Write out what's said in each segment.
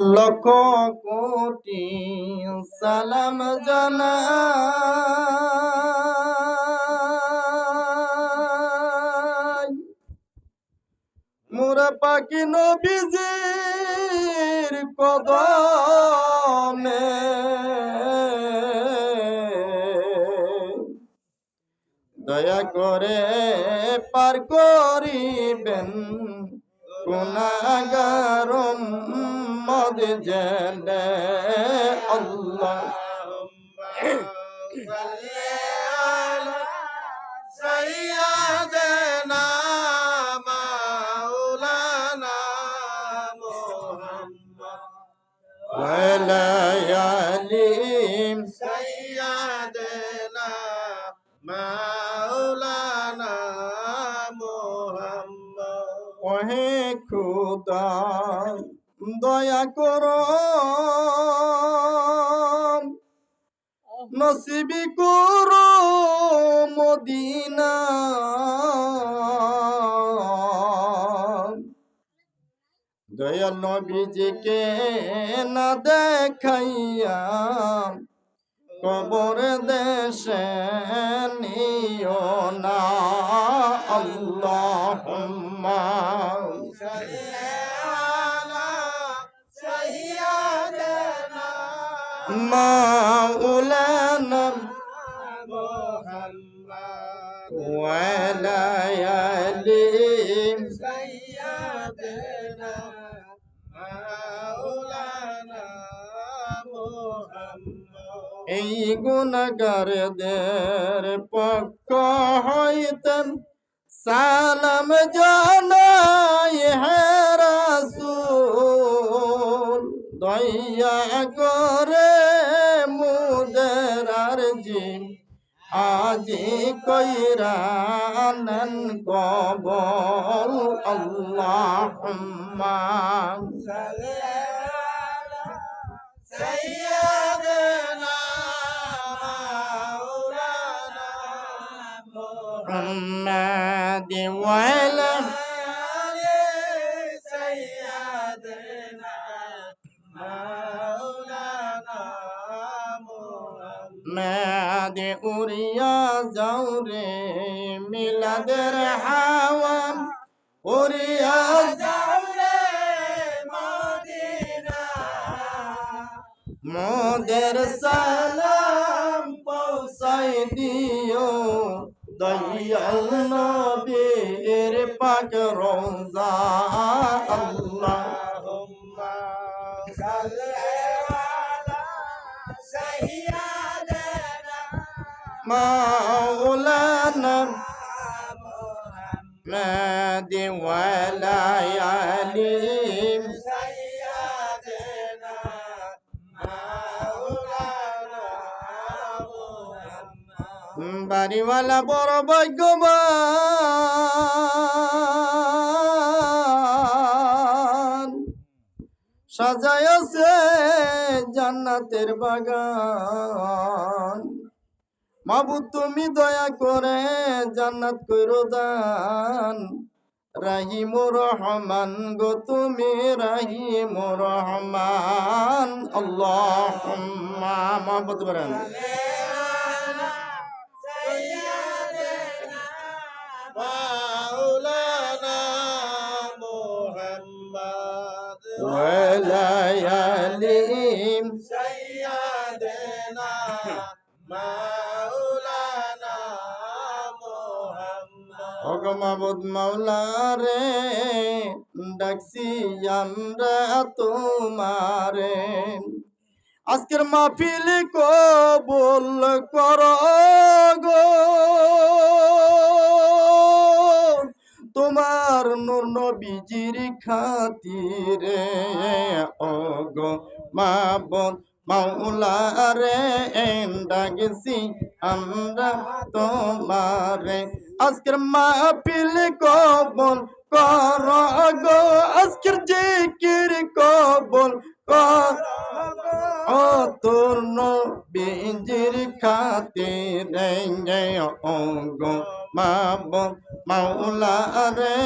লক্ষ কোটি সালাম জানাই। মোরা পাখি নবীজির কদমে। দয়া করে পার করিবেন গুনাগার قد جل الله سيدنا مولانا محمد ولا يعلم سيدنا مولانا محمد وهي خدا দয়া করো নসিবি করো মদিনা দয়াল নবীজিকে না দেখাইয়া কবর দেশে নিও না। গুণগারদের পক্ক হইতেন। সালাম জানাই হেরাসুল দয়া করে মুদের আরজি আজি কইরানন কবল আল্লাহুম্মা। সাল্লি আলা সাইয়্যিদিনা محمد ولا سيدنا مولانا محمد أريا زوري ميلاد رحاوم أريا زوري مدينة. مدرسة বাড়িওয়ালা বড় ভাগ্যবান। সাজায় জান্নাতের বাগান। মাবু তুমি দয়া করে জান্নাত করো দান। মোর হমান গো, তুমি রাহি মোর হমান মা মা বলতে পারেন মাবুদ মাওলা রে ডাকছি আমরা তোমারে। আজকের মাহফিল কবুল কর গো। তোমার নূর নবীজির খাতিরে অগ মাবুদ মাওলা রে ডাকছি আমরা তোমারে। আজকের মাহফিল কবুল কর গো, আজকের জিকির কবুল কর ও তোর নবীজির খাতিরে ও গো মাব মাওলা রে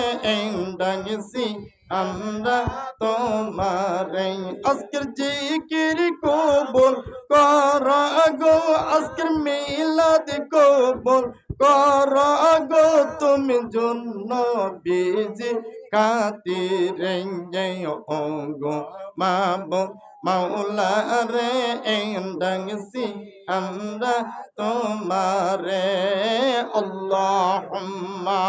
ডাকছি আমরা তোমার। আজকের জিকির কবুল কর গো, আজকের মিলাদ কবুল কর গো। তুমি জন্য বিজি খাতিরে ও গো মাওলা রে ডাংসি আমরা তোমারে। আল্লাহুম্মা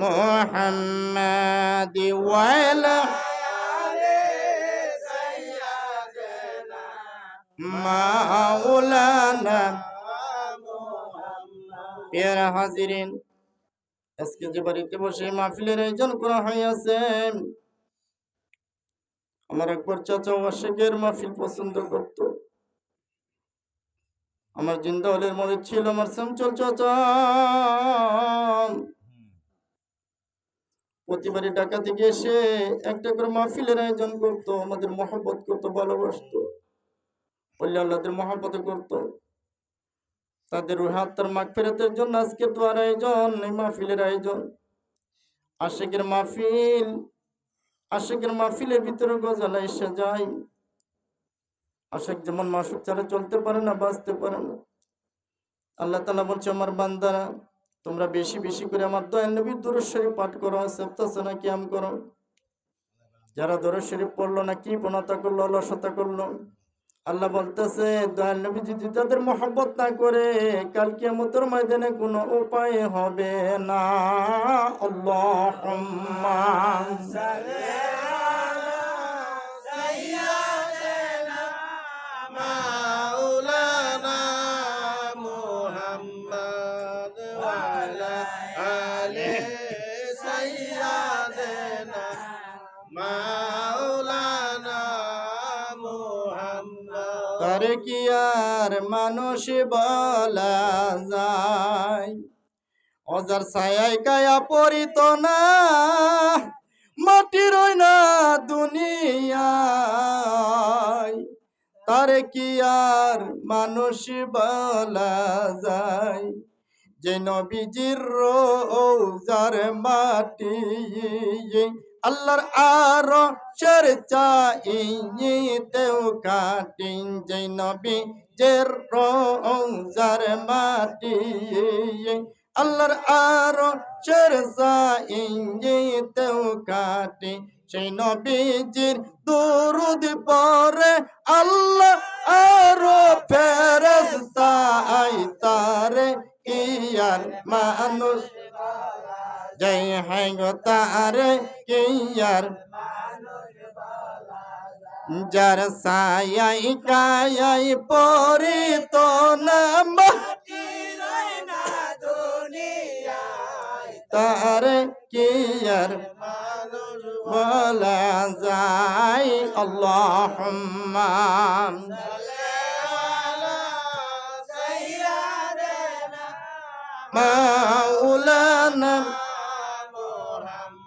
محمد وعلى سيدنا মাওলানা محمد পেয়ারা হাজিরিন আজকে যে বাড়িতে বসে মাহফিলের আয়োজন করা হয়েছে আমার একবার চাচা ওয়াশেকের মাহফিল পছন্দ করত আমার জিন্দা হলের মনে ছিল আমার শ্যামচল চাচা প্রতিবারই ঢাকা থেকে এসে একটা করে মাহফিলের আয়োজন করতো, আমাদের মহব্বত করতো, ভালোবাসতো বললে আল্লাহদের মহব্বত করতো। তাদের হাত্তার মাগ ফেরতের জন্য আজকে দোয়ার আয়োজন, এই মাহফিলের আয়োজন। আশেকের মাহফিল, আশেকের মাহফিলের ভিতরে গজালা এসে যায়। আশেক যেমন মাসুক ছাড়া চলতে পারে না, বাঁচতে পারে না। আল্লাহ তালা বলছে, আমার বান্দারা তোমরা বেশি বেশি করে আমার দয়াল নবীর দরুদ শরীফ পাঠ করো সেপ্তাসনা কিয়াম করো? যারা দরুদ শরীফ পড়ল না, কি কৃপণতা করল, অলসতা করল? আল্লাহ বলতেছে, দয়াল নবী যদি তাদের মহব্বত না করে, কাল কিয়ামতের ময়দানে কোনো উপায় হবে না। আল্লাহুম্মা মানুষ বলা যায়। অজার ছায়ায় কায়া পরিত না, মাটির না দুনিয়ায়। তার কি আর মানুষ বলা যায়? যে নবীজির রোজার মাটি আল্লাহর আর চর চাইতেও কাটিন যে নবী, যে রোজার মাটি। আল্লাহর আর চর চাইতেও কাটি সেই নবীজির দুরুদ পরে আল্লাহ আরও ফেরস্তা আই তারে, ইয়ার মানুষ। জয় হাই গো তারে ইয়ার? যার সায়াই কায়াই পরিত নাম তারে কিয়ার বলা যায় আল্লাহুম্মা। মাওলানা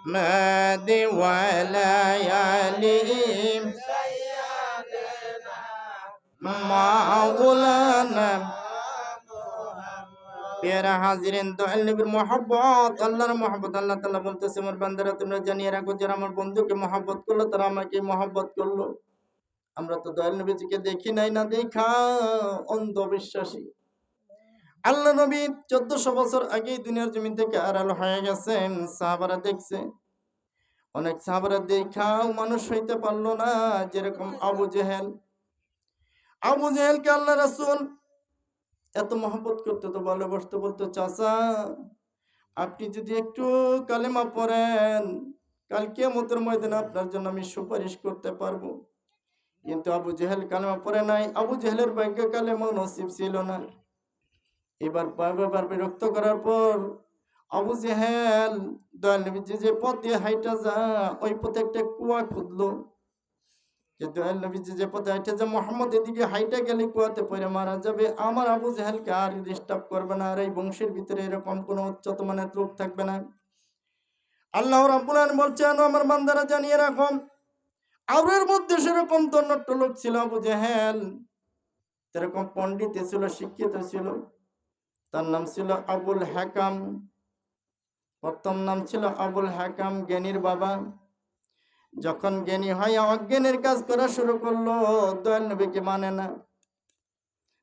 محمد ولياليهم মাওলানা পেয়ারা হাজিরেন দয়াল নবীর মহব্বত আল্লাহর মহব্বত আল্লাহ তাআলা বলতেছে আমার বান্দারা তোমরা জানিয়ে রাখো যারা আমার বন্ধুকে মহব্বত করলো তারা আমাকে মহব্বত করলো আমরা তো দয়াল নবীজিকে দেখি নাই না দেখা অন্ধবিশ্বাসী আল্লাহ নবী চোদ্দশো বছর আগেই দুনিয়ার জমিন থেকে আড়াল হয়ে গেছেন, সাহাবারা দেখছে। অনেক সাহাবারা দেখাও মানুষ হইতে পারল না যেরকম আবু জেহেল। আবু জেহেলকে আল্লাহ রাসূল এত মহব্বত করতে তো ভালোবাসতে বলতো, চাচা, আপনি যদি একটু কালেমা পড়েন, কাল কিয়ামতের ময়দানে আপনার জন্য আমি সুপারিশ করতে পারব। কিন্তু আবু জেহেল কালেমা পড়ে নাই। আবু জেহেলের ভাগ্যে কালেমা নসিব ছিল না। এবার বারবার বিরক্ত করার পর আবু জেহেল দয়াল নবীজি যে পথ দিয়ে হাইটা যা, ওই পথে একটা কুয়া খুঁদলো যে দয়াল নবীজি যে পথে হাইটা যা, মোহাম্মদ এদিকে হাইটা গেলে কুয়াতে পড়ে মারা যাবে। আমার আবু জেহেলকে আর ডিস্টার্ব করবে না, আর এই বংশের ভিতরে এরকম কোনো উচ্চত মানের লোক থাকবে না। আল্লাহ রাব্বুল আলামিন বলছেন আমার বান্দারা জানিয়ে রাখো আউরের মধ্যে সেরকম দন্নট্ট লোক ছিল আবু জেহেল। এরকম পণ্ডিত ছিল, শিক্ষিত ছিল। তার নাম ছিল আবুল হাকাম। প্রথম নাম ছিল আবুল হাকাম, জ্ঞানীর বাবা। যখন জ্ঞানী হয় অজ্ঞানের কাজ করা শুরু করল, দয়াল নবীকে মানে না।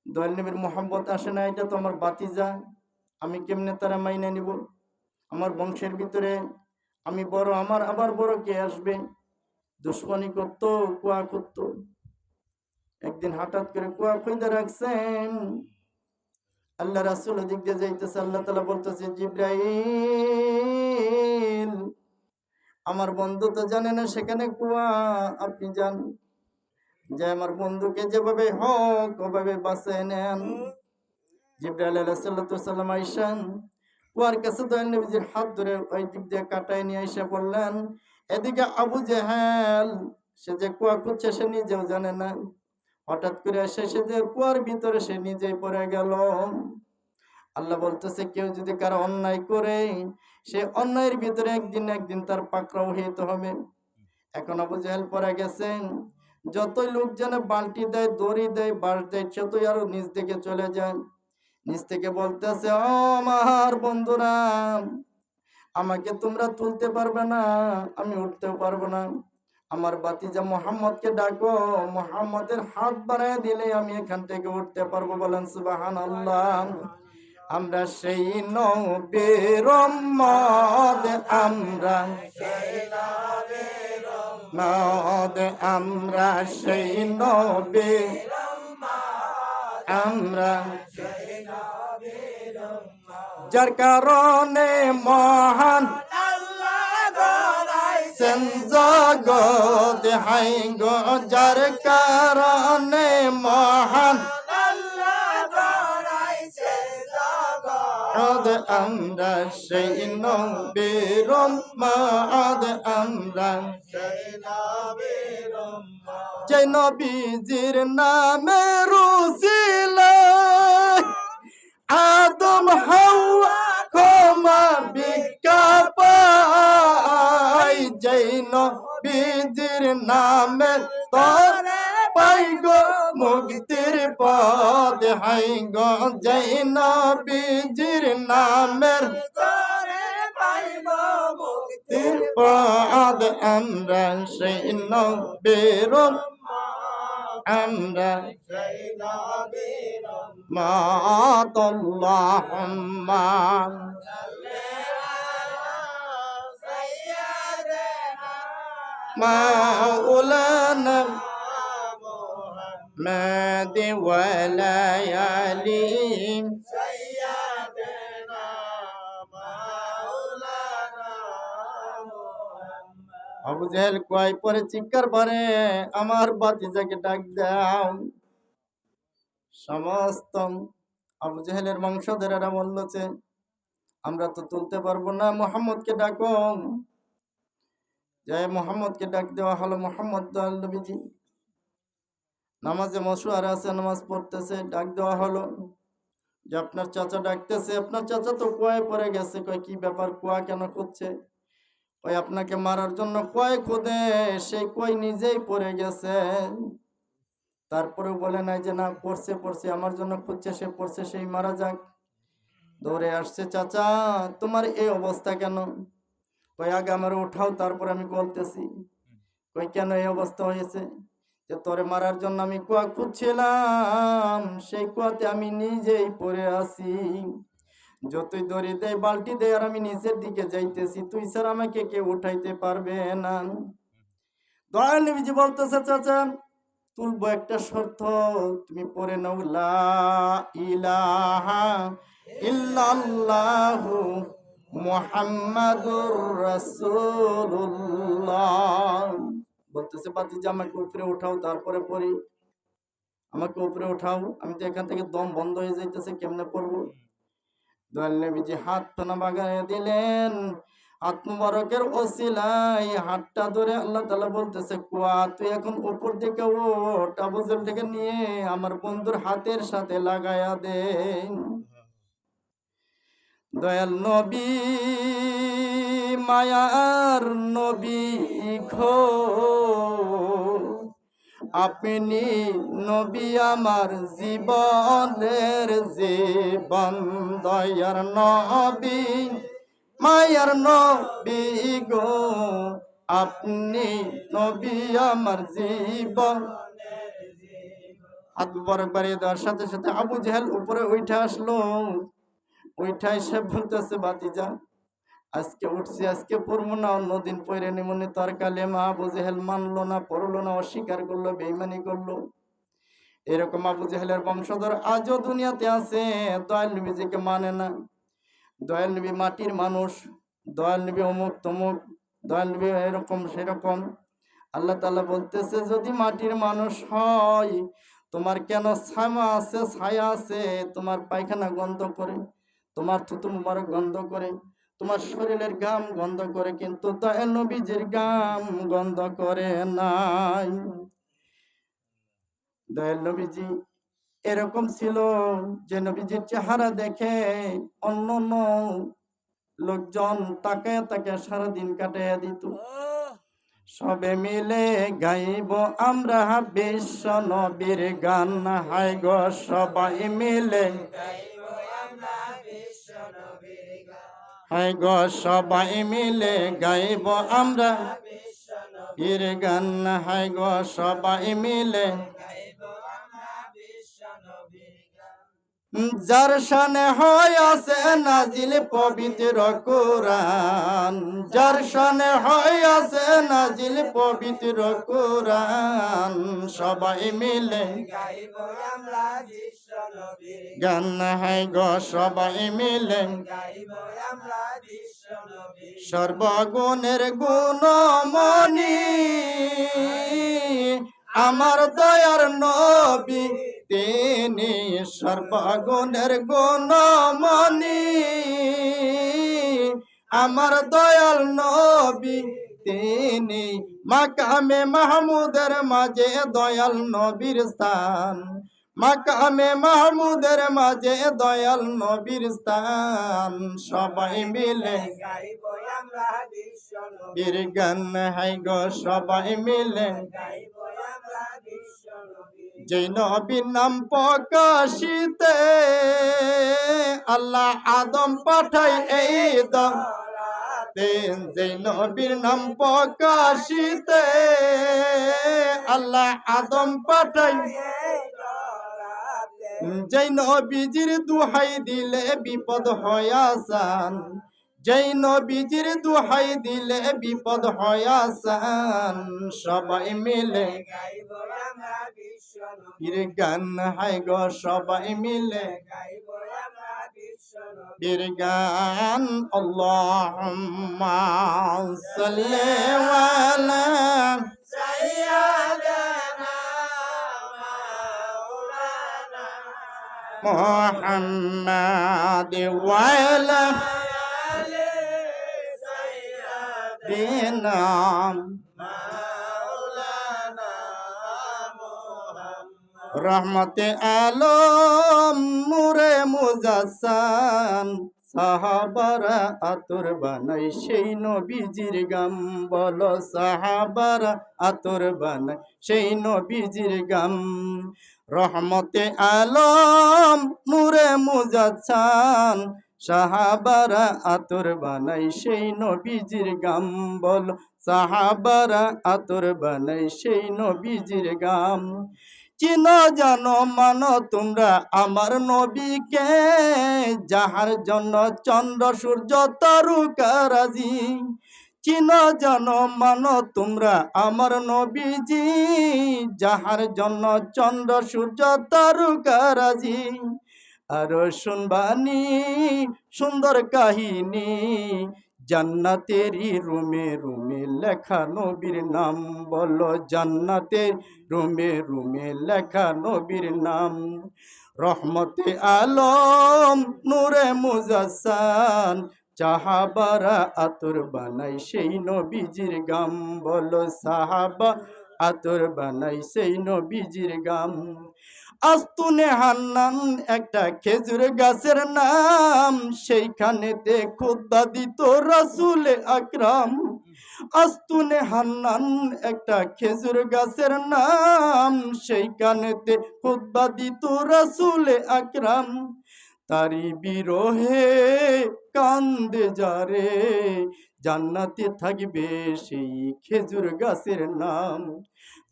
দয়াল নবীর মোহাম্মত আসে না, এটা তো আমার বাতিজা, আমি কেমনে তারা মাইনে নিব? আমার বংশের ভিতরে আমি বড়, আমার আবার বড় কে আসবে? দুশ্মনী করতো, কুয়া করতো। একদিন হঠাৎ করে কুয়া খুঁজে রাখছেন আল্লাহ রাসুল দিক দিয়ে যাইতেছে, আল্লাহ তালা বলতেছে, জিব্রাইল, আমার বন্ধু তো জানে না সেখানে কুয়া, আপনি যান। যে আমার বন্ধুকে যেভাবে হোক, ওভাবে বাঁচে নেন। জিব্রাইল আলাহ সাল্লাম আইসান, কুয়ার কাছে দয়াল নবীজির হাত ধরে ওই দিক দিয়ে কাটায় নিয়ে এসে বললেন, এদিকে আবু জেহেল, সে যে কুয়া খুঁজছে সে নিজেও জানে না। হঠাৎ করে এসে যে কুয়ার ভিতরে সে নিজেই পড়ে গেল। আল্লাহ বলতেছে, কেউ যদি কারও অন্যায় করে, সে অন্যায়ের ভিতরে একদিন একদিন তার পাকড়াও হইতে হবে। এখন আবু জাহেল পরে গেছেন। যতই লোক যেন বালতি দেয়, দড়ি দেয়, বাঁশ দেয় ততই আরও নিচ থেকে চলে যায়, নিচ থেকে বলতেছে, ও আমার বন্ধুরা, আমাকে তোমরা তুলতে পারবে না, আমি উঠতেও পারব না। আমার বাতিজা মোহাম্মদকে ডাকো, মোহাম্মদের হাত বাড়ায় দিলে আমি এখান থেকে উঠতে পারব বলেন সুবাহান আল্লাহ আমরা সেই নবীর আমরা মদ আমরা সেই নবী আমরা যার কারণে মহান সেন জগৎ হাই গো, যার কারণে মহান। আদ আমরা সেই নবীর মাদ আমরা যে নবীজির নামে রুসিল আদম, হাওয়া নবীজির নামে তরে পাই গো মুক্তির পদ হাই গো যেই নবীজির নামের মুক্তির পদ আমরা সেই নবীর আমরা মাতাল্লাহুম্মা مولانا ماد وليالي আবু জেহেল কয় পরে চিৎকার পারে আমার বাতিজাকে ডাক দাও সমস্ত আবু জেহেলের বংশধরেরা বলছে আমরা তো তুলতে পারবো না মোহাম্মদকে ডাকো যে মোহাম্মদকে ডাক দেওয়া হলো, মোহাম্মদ দয়াল নবীজি। নামাজে মশুয়ার আছে, নামাজ পড়তেছে, ডাক দেওয়া হলো। যে আপনার চাচা ডাকতেছে, আপনার চাচা তো কুয়ায় পড়ে গেছে। কয়, কি ব্যাপার? কুয়া কেন খুঁজছে? ওই আপনাকে মারার জন্য কয় খুদে সেই কই নিজেই পড়ে গেছে। তারপরেও বলে নাই যে, না, পড়ছে পড়ছে, আমার জন্য খুঁজছে, সে পড়ছে, সেই মারা যাক। দৌড়ে আসছে, চাচা, তোমার এই অবস্থা কেন? কই আগে আমার উঠাও, তারপর আমি বলতেছি। কই কেন এই অবস্থা হয়েছে? যে, তোরে মারার জন্য আমি কুয়া খুঁজছিলাম, সেই কুয়াতে আমি নিজেই পড়ে আছি। যতই দড়ি দেয়, বালতি দেয়, আর আমি নিচের দিকে যাইতেছি। তুই স্যার আমাকে কেউ উঠাইতে পারবে না। দয়াল নবীজি বলতেছে, চাচা, তুলবো একটা শর্ত। তুমি পরে নাও, লা ইলাহা ইল্লাল্লাহু মুহাম্মাদুর রাসূলুল্লাহ। বলতেছে বাতিজা আমাকে উপরে উঠাও, তারপরে পড়ি। আমাকে উপরে উঠাও। আমি তো এখান থেকে দম বন্ধ হয়ে যাইতেছে, কেমনে পড়ব? দয়াল নবীজি হাত টানা বাগায় দিলেন। হাত ওসিলাই হাতটা ধরে আল্লাহ তালা বলতেছে, কুয়া, তুই এখন উপর দিকে ওঠ আবুজেল থেকে নিয়ে আমার বন্ধুর হাতের সাথে লাগায়া দে দয়াল নবী, মায়ার নবী খো আপনি নবী আমার জীবনের জীবন, দয়ার নবী, মায়ার নবী গো। আপনি নবী আমার জীবন। হাত বরক বাড়িয়ে দেওয়ার সাথে সাথে আবু জেহেল উপরে উঠে আসলো। উঠে এসে বলতেছে বাতিজা আজকে উঠছি, আজকে পড়ব না, অন্যদিন পরে নিমনি কালে মা আবু জেহেল মানলো না, পড়ল না, অস্বীকার করল বেইমানি করল। এরকম আবু জেহেলের বংশধর আজও দুনিয়াতে আছে, দয়াল নবীজিকে মানে না। দয়াল নবী মাটির মানুষ, দয়াল নবী অমুক তমুক, দয়াল নবী এরকম সেরকম। আল্লাহ তালা বলতেছে, যদি মাটির মানুষ হয়, তোমার কেন ছামা আছে, ছায়া আছে, তোমার পায়খানা গন্ধ করে? তোমার থুতু মুবারক গন্ধ করে, তোমার শরীরের গাম গন্ধ করে, কিন্তু দয়াল নবীজির গাম গন্ধ করে নাই। নবীজি এরকম ছিল যে নবীজির চেহারা দেখে অন্য অন্য লোকজন তাকে তাকে সারাদিন কাটাইয়া দিত। সবে মিলে গাইব আমরা বিশ্ব নবীর গান হাই গো সবাই মিলে। হাই গো সবাই মিলে গাইব আমরা। বীর গান হাই গো সবাই মিলে যার শানে হয় আছে নাজিল পবিত্র কোরআন। যার শানে হয় আছে নাজিল পবিত্র কোরআন। সবাই মিলে গান হাই গো, সবাই মিলে সর্বগুণের গুণমণি। আমার দয়ার নবী তিনি সর্বগুণের গুণমণি আমার দয়াল নবী তিনি মাকামে মাহমুদের মাঝে দয়াল নবীর স্থান। মাকামে মাহমুদের মাঝে দয়াল নবীর স্থান। সবাই মিলে বীর গান হাই গো সবাই মিলে গাইব আমরা বিশ্ব নবীর যেই নবীর নাম প্রকাশিতে আল্লাহ আদম পাঠাই এই দম যেই নবীর প্রকাশিতে আল্লাহ আদম পাঠাই যেই নবীজির দুহাই দিলে বিপদ হয় আসান যেই নবীজির দুহাই দিলে বিপদ হয় সবাই মিলে বীর গান হাই গো, সবাই মিলে বীর গান। আল্লাহুম্মা সাল্লি আলে মুহাম্মদ। রহমতে আলম মুরে মুজাসান সাহাবারা আতর বানাই সেই নবীজির গাম। বলো সাহাবারা আতর বানাই সেই নবীজির গাম। রহমতে আলম মুরে মুজাসান সাহাবারা আতর বানাই সেই নবীজির গাম বল সাহাবারা আতর বানাই সেই নবীজির গাম। চিন জানো, মানো তোমরা আমার নবীকে, যাহার জন্য চন্দ্র, সূর্য তারুকারাজি চিন জানো, মানো তোমরা আমার নবীজি, যাহার জন্য চন্দ্র, সূর্য তারুকারাজি আরও শুনবানি সুন্দর কাহিনী, জান্নাতেরই রুমে রুমে লেখা নবীর নাম বলো, জান্নাতের রুমে রুমে লেখা নবীর নাম। রহমতে আলম, নূরে মুজাসান চাহাবারা আতর বানাই সেই নবীজির গাম বলো, সাহাবা আতর বানাই সেই নবীজির গাম। আস্তুনে হান্নান, একটা খেজুর গাছের নাম। সেইখানেতে খুদ্া দিত রাসুল আকরাম। আস্তুনে হান্নান, একটা খেজুর গাছের নাম। সেইখানেতে খুদ্া দিত রাসুল আকরাম। তারি বিরহে কান্দে যারে, জান্নাতে থাকবে সেই খেজুর গাছের নাম।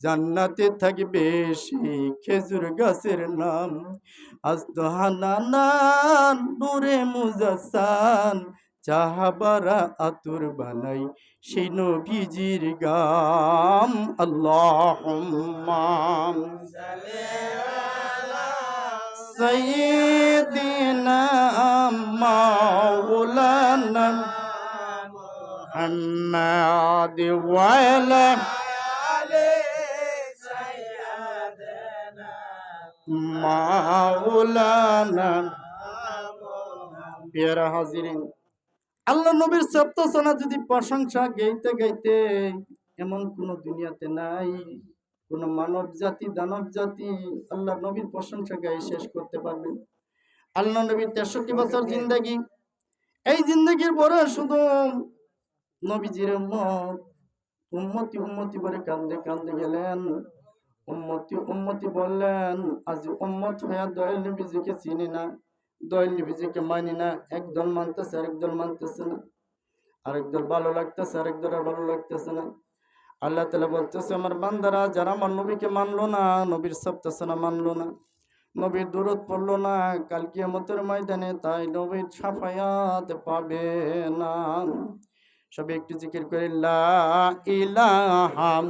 জান্নাতে থাকবে সেই খেজুর গাছের নাম আজ তো হানানান নূরে মুজাসান চাহাবারা আতুর বানাই সেই নবীজির গাম আল্লাহ سيدنا مولانا محمد وعلى মাওলানা। পেয়ারা হাজিরিন, আল্লাহ নবীর সপ্তসনা যদি প্রশংসা গাইতে গাইতে এমন কোন দুনিয়াতে নাই, কোন মানব জাতি, দানব জাতি আল্লাহ নবীর প্রশংসা গাই শেষ করতে পারবে। আল্লাহ নবীর তেষট্টি বছর জিন্দাগি, এই জিন্দগির পরে শুধু নবীজির উম্মত, উম্মতি উম্মতি করে কান্দে কান্দে গেলেন। উম্মতি উম্মতি বললেন, আজ উম্মত হয়ে দয়াল নবীজিকে চিনি না, দয়াল নবীজিকে মানি না একদল মানতেছে, আরেক দল মানতেছে না, আরেক দল ভালো লাগতেছে, আরেক দল আর ভালো লাগতেছে না। আল্লাহ তালা বলতেছে, আমার বান্দারা, যারা আমার নবীকে মানলো না, নবীর সপ্তাহে না মানলো না, নবীর দূরত পড়ল না, কাল কিয়ামতের ময়দানে তাই নবীর সাফায়াত পাবে না। সবে একটু জিকির করে, লা ইলাহাম